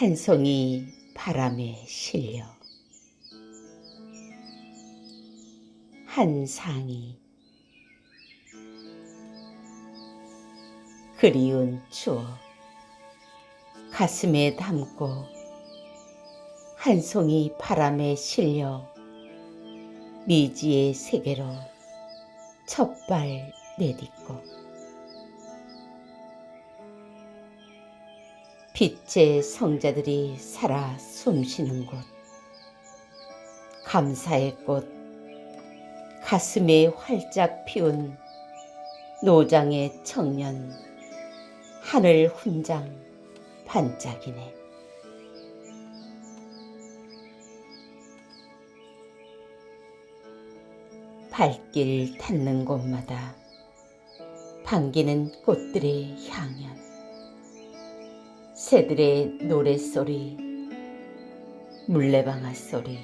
한 송이 바람에 실려. 한 상이 그리운 추억 가슴에 담고 한 송이 바람에 실려 미지의 세계로 첫발 내딛고 빛의 성자들이 살아 숨쉬는 곳. 감사의 꽃 가슴에 활짝 피운 노장의 청년 하늘 훈장 반짝이네. 발길 닿는 곳마다 반기는 꽃들의 향연 새들의 노랫소리 물레방아 소리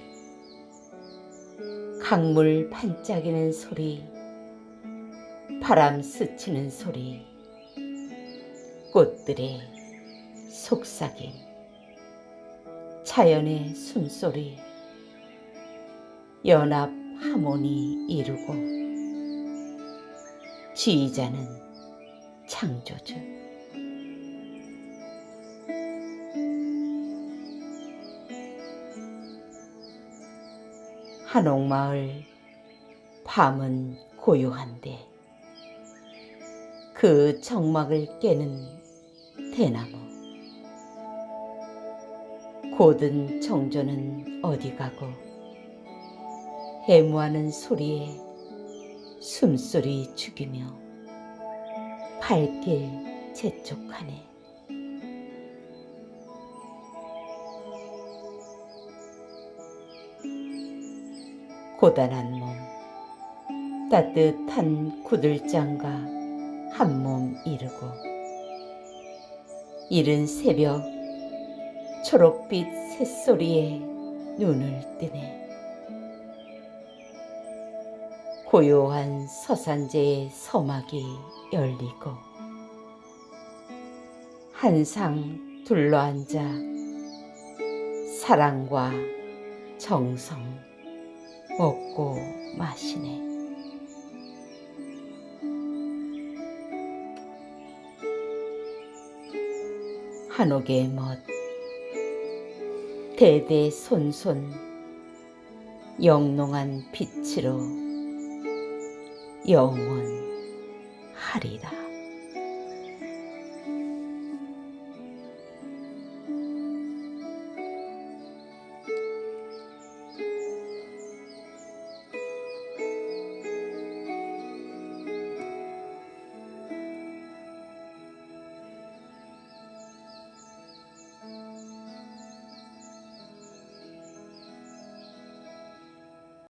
강물 반짝이는 소리 바람 스치는 소리 꽃들의 속삭임 자연의 숨소리 연합 하모니 이루고 지휘자는 창조주 한옥마을 밤은 고요한데 그 정막을 깨는 대나무. 고든 정조는 어디 가고 해무하는 소리에 숨소리 죽이며 발길 재촉하네 고단한 몸 따뜻한 구들장과 한 몸 이루고 이른 새벽 초록빛 새소리에 눈을 뜨네. 고요한 서산제의 서막이 열리고 한상 둘러앉아 사랑과 정성 먹고 마시네. 한옥의 멋 대대손손 영롱한 빛으로 영원하리라.